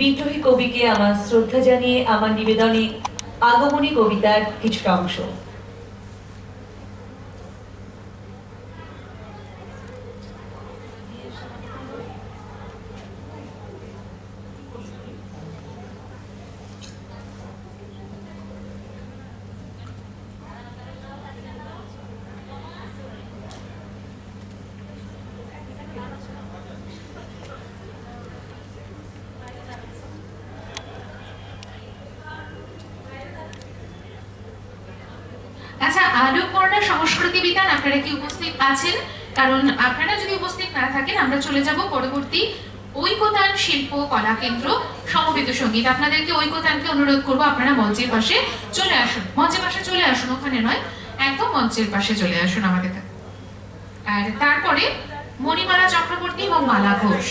বিদ্রোহী কবিকে আমার শ্রদ্ধা জানিয়ে আমার নিবেদনে আগমনী কবিতার কিছুটা অংশ। আলোকবর্ণা সংস্কৃতি বিতান আপনারা কি উপস্থিত আছেন? কারণ আপনারা যদি উপস্থিত না থাকেন, আমরা চলে যাব পরবর্তী ঐকতান শিল্প কলা কেন্দ্র সমবেত সংগীত। আপনাদেরকে ঐকতানকে অনুরোধ করব, আপনারা মঞ্চের পাশে চলে আসুন। মঞ্চের পাশে চলে আসুন, ওখানে নয়, একদম মঞ্চের পাশে চলে আসুন আমাদের। আর তারপরে মণিমালা চক্রবর্তী এবং মালা ঘোষ।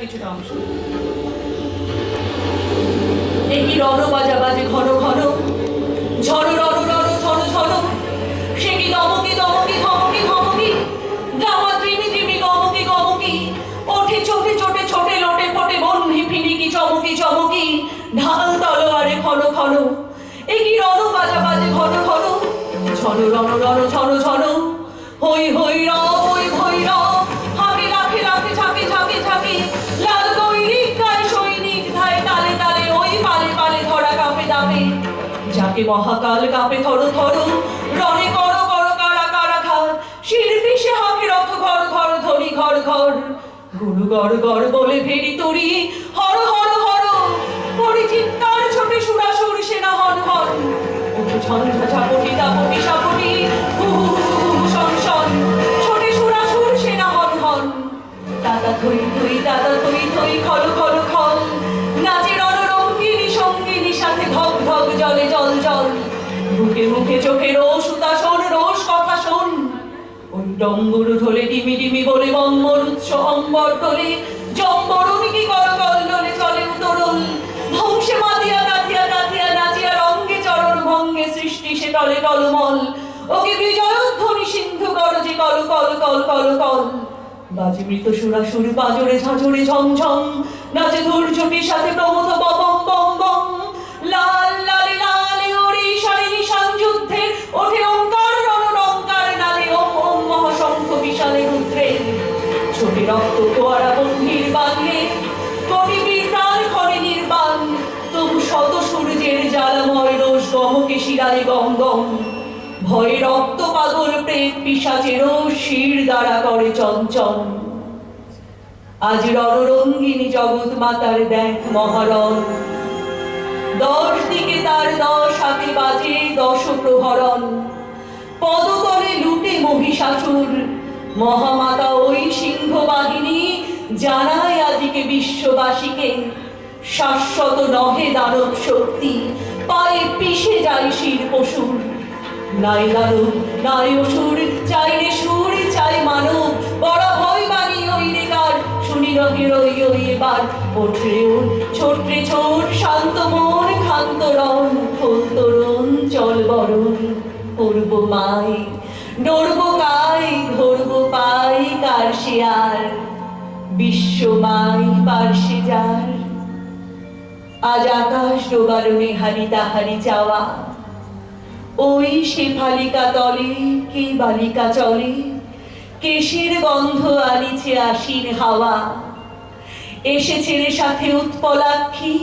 কিছুটা অংশ। এই রণ বাজা বাজে ঘন ঘন। ঝড়, রণ রণ ঝন ঝন সে কি দমকি দমকি, ধমকি ধমকি? ত্রিমি ত্রিমি গমকি গমকি ওঠে, চোটে চোটে, ছোটে, লোটে ফোটে বন্ধি ফিনিকি চমকি চমকি। ঢাল তলোয়ারে ঘন ঘন। এই কি রণ বাজা বাজে ঘন ঘন? ঝন রণ রণ ঝন যাকে মহাকাল কাপে থর থর রণে কর কর কারা কারা ঘাত শিল্পী সে হাকে রথ ঘর ঘর ধরি ঘর ঘর। গুরু গড় গড় বলে ভেরি তরি। হর হর হর। করি চিৎকার ছোটে সুরাসুর সেনা হন হন। উঠে ছন ঝাপটি দাপটি সাপটি হু হু হু শন শন। ছোটে সুরাসুর সেনা হন হন। দাদা থই মুখে চোখে রোষ, উদাসন, রোষ কথা শোন। ওই ডম্বরু ঢোলে ডিমি ডিমি বলে বম্বর উৎস অম্বর জম্বরুনি কি কর চলে ধ্বংসে মাতিয়া কাতিয়া কাতিয়া নাচিয়া রঙ্গে চরণ ভঙ্গে সৃষ্টি সে টলে টলমল ওকে বিজয়ধ্বনি সিন্ধু গরজে কল কল কল কল কল। বাজে মৃত সুরাসুর বাজরে ঝাঁঝরে ঝমঝম। নাচে ধৈর্যটির সাথে প্রমথ বম গমকে শিরালে গম গম। ভয়ে রক্ত পাগল প্রেত পিসাচেরও শির দ্বারা করে চঞ্চল। আজ রণরঙ্গিনী জগৎ মাতার দেখ মহারণ। দশ দিকে তার দশ হাতে বাজে দশ প্রহরণ। পদতলে লুটে মহিষাসুর। মহামাতা ওই সিংহ বাহিনী জানায় আজকে বিশ্ববাসীকে। শাশ্বত নহে দানব শক্তি পায়ে পিষে যায় শির পশুর নাই দানব নাই অসুর চাই রে সুর, চাই মানব। বড় ভয় মানি ওই রে কার শুনি রহে রই ওই এবার। ওঠে ওর ছোট, শান্ত মন, ক্ষান্ত রণ, ফুল তরুণ, চল বরণ। করব মাই ডরব কাই, ধরব পাই, কার সে আর? বিশ্ব মাই পার্শ্বে যার? আজ আকাশ ডোবারণে হারি তাহারি চাওয়া ওই সে ফালিকা তলে, কে বালিকা চলে? কেশের গন্ধ আনিছে আশির হাওয়া। এসেছে রে সাথে উৎপলাক্ষী,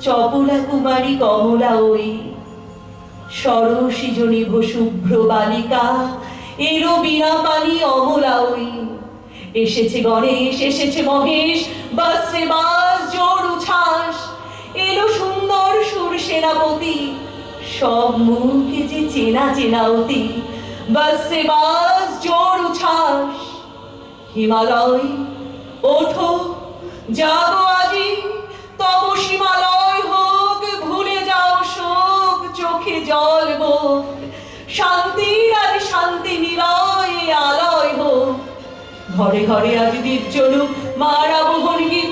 চপলা কুমারী কমলা ওই। সরসী জনিভ শুভ্র বালিকা, এরো বিনা পানি অমলা ওই। এসেছে গণেশ, এসেছে মহেশ বাস বাস জোর উচ্ছ্বাস এলো সুন্দর সুর সেনাপতি। সব মুখে যে চেনা চেনা অতি। বাস বাস, জোর উচ্ছ্বাস। হিমালয়, ওঠো জাগো আজি। তব সীমালয় হোক, ভুলে যাও শোক, চোখে জল বোক। শান্তির আজ শান্তি নিলয় আলয় হোক। ঘরে ঘরে আজ দীপ চলুক মারা মোহন গিয়ে